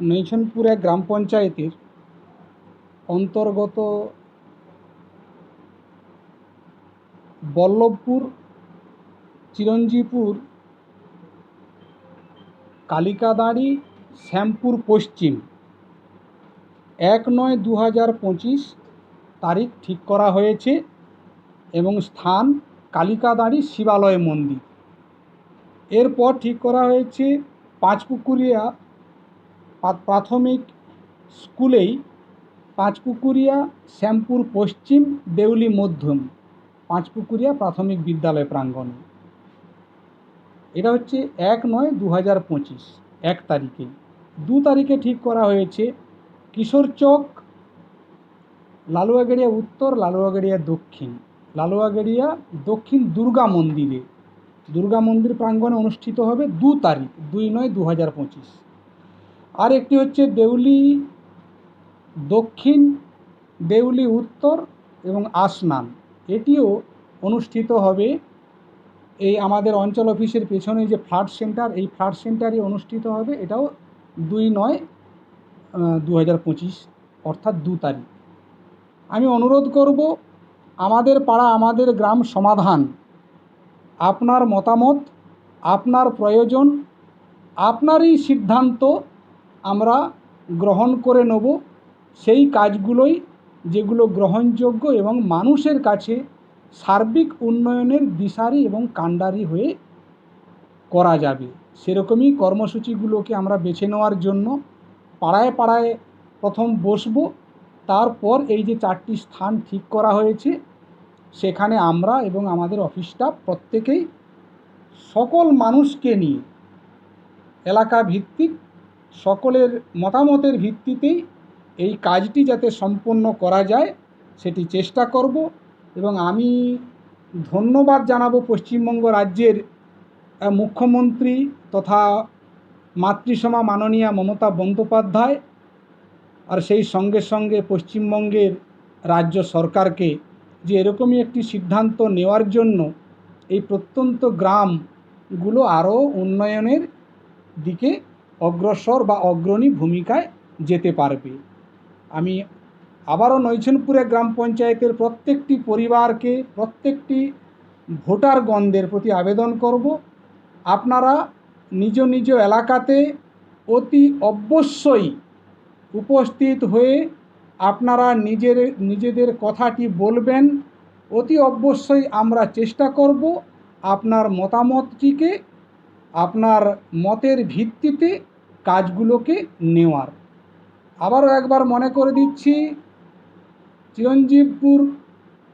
নৈছনপুর এক গ্রাম পঞ্চায়েতের অন্তর্গত বল্লভপুর, চিরঞ্জিপুর, কালিকাদাঁড়ি, শ্যামপুর, পশ্চিম। এক নয় দু হাজার পঁচিশ তারিখ ঠিক করা হয়েছে এবং স্থান কালিকাদাঁড়ি শিবালয় মন্দির। এরপর ঠিক করা হয়েছে পাঁচপুকুরিয়া প্রাথমিক স্কুলেই পাঁচপুকুরিয়া, শ্যামপুর পশ্চিম, দেউলি মধ্যম। পাঁচপুকুরিয়া প্রাথমিক বিদ্যালয় প্রাঙ্গণে। এটা হচ্ছে এক নয় দু হাজার পঁচিশ, এক তারিখে। দু তারিখে ঠিক করা হয়েছে কিশোরচক, লালুয়াগেড়িয়া উত্তর, লালুয়াগেড়িয়া দক্ষিণ। লালুয়াগেড়িয়া দক্ষিণ দুর্গা মন্দিরে। দুর্গা মন্দির প্রাঙ্গণে অনুষ্ঠিত হবে দু তারিখ, দুই নয় দু হাজার পঁচিশ। আর একটি হচ্ছে দেউলি দক্ষিণ, দেউলি উত্তর এবং আসনান। এটিও অনুষ্ঠিত হবে এই আমাদের অঞ্চল অফিসের পেছনে যে ফ্লাড সেন্টার, এই ফ্লাড সেন্টারে অনুষ্ঠিত হবে। এটাও দুই নয় দু হাজার পঁচিশ, অর্থাৎ দু তারিখ। আমি অনুরোধ করব, আমাদের পাড়া, আমাদের গ্রাম সমাধান। আপনার মতামত, আপনার প্রয়োজন, আপনারই সিদ্ধান্ত আমরা গ্রহণ করে নেব, সেই কাজগুলোই যেগুলো গ্রহণযোগ্য এবং মানুষের কাছে সার্বিক উন্নয়নের দিশারি এবং কাণ্ডারি হয়ে করা যাবে। সেরকমই কর্মসূচিগুলোকে আমরা বেছে নেওয়ার জন্য পাড়ায় পাড়ায় প্রথম বসবো, তারপর এই যে চারটি স্থান ঠিক করা হয়েছে, সেখানে আমরা এবং আমাদের অফিস স্টাফ প্রত্যেকেই সকল মানুষকে নিয়ে এলাকা ভিত্তিক সকলের মতামতের ভিত্তিতেই এই কাজটি যাতে সম্পন্ন করা যায়, সেটি চেষ্টা করব এবং আমি ধন্যবাদ জানাব পশ্চিমবঙ্গ রাজ্যের মুখ্যমন্ত্রী তথা মাতৃসমা মাননীয়া মমতা বন্দ্যোপাধ্যায় আর সেই সঙ্গে সঙ্গে পশ্চিমবঙ্গের রাজ্য সরকারকে যে এরকমই একটি সিদ্ধান্ত নেওয়ার জন্য এই প্রত্যন্ত গ্রামগুলো আরও উন্নয়নের দিকে অগ্রসর বা অগ্রণী ভূমিকায় যেতে পারবে। আমি আবারও নৈছনপুরে গ্রাম পঞ্চায়েতের প্রত্যেকটি পরিবারকে, প্রত্যেকটি ভোটারগণদের প্রতি আবেদন করব। আপনারা নিজ নিজ এলাকাতে অতি অবশ্যই উপস্থিত হয়ে আপনারা নিজের, নিজেদের কথাটি বলবেন। অতি অবশ্যই আমরা চেষ্টা করব আপনার মতামতটিকে, আপনার মতের ভিত্তিতে কাজগুলোকে নেওয়ার। আবারও একবার মনে করে দিচ্ছি, চিরঞ্জীবপুর,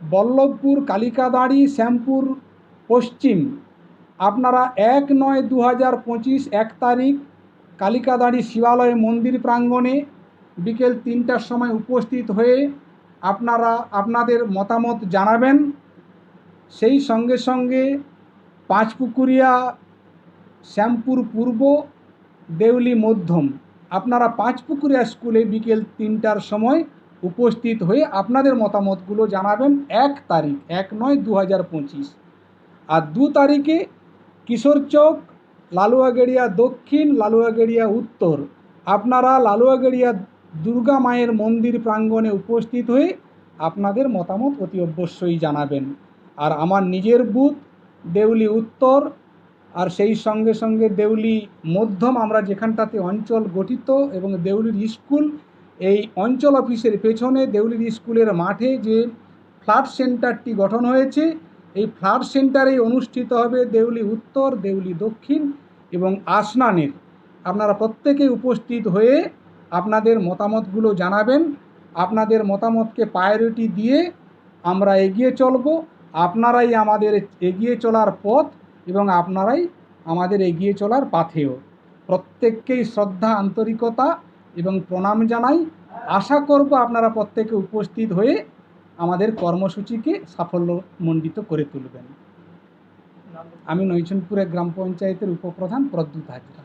বল্লভপুর, কালিকাদাড়ি, শ্যামপুর, পশ্চিম। আপনারা এক নয় দু হাজার পঁচিশ এক তারিখ কালিকাদাড়ি শিবালয় মন্দির প্রাঙ্গণে বিকেল তিনটার সময় উপস্থিত হয়ে আপনারা আপনাদের মতামত জানাবেন। সেই সঙ্গে সঙ্গে পাঁচপুকুরিয়া, শ্যামপুর পূর্ব দেউলি মধ্যম। আপনারা পাঁচপুকুরিয়া স্কুলে বিকেল তিনটার সময় উপস্থিত হয়ে আপনাদের মতামতগুলো জানাবেন এক তারিখ, এক নয় দু হাজার পঁচিশ। আর দু তারিখে কিশোর কিশোরচক লালুয়াগেড়িয়া দক্ষিণ, লালুয়াগেড়িয়া উত্তর। আপনারা লালুয়াগেড়িয়া দুর্গা মায়ের মন্দির প্রাঙ্গণে উপস্থিত হয়ে আপনাদের মতামত অতি অবশ্যই জানাবেন। আর আমার নিজের বুথ, দেউলি উত্তর আর সেই সঙ্গে সঙ্গে দেউলি মধ্যম আমরা যেখানটাতে অঞ্চল গঠিত এবং দেউলির স্কুল, এই অঞ্চল অফিসের পেছনে দেউলির স্কুলের মাঠে যে ফ্লাড সেন্টারটি গঠন হয়েছে, এই ফ্লাড সেন্টারেই অনুষ্ঠিত হবে দেউলি উত্তর, দেউলি দক্ষিণ এবং আসনানের। আপনারা প্রত্যেকে উপস্থিত হয়ে আপনাদের মতামতগুলো জানাবেন। আপনাদের মতামতকে প্রায়োরিটি দিয়ে আমরা এগিয়ে চলব। আপনারাই আমাদের এগিয়ে চলার পথ এবং আপনারাই আমাদের এগিয়ে চলার পাথেয়। প্রত্যেককেই শ্রদ্ধা, আন্তরিকতা এবং প্রণাম জানাই। আশা করব আপনারা প্রত্যেকে উপস্থিত হয়ে আমাদের কর্মসূচিকে সাফল্যমণ্ডিত করে তুলবেন। আমি নৈচনপুরে গ্রাম পঞ্চায়েতের উপপ্রধান প্রদ্যুৎ হাজরা।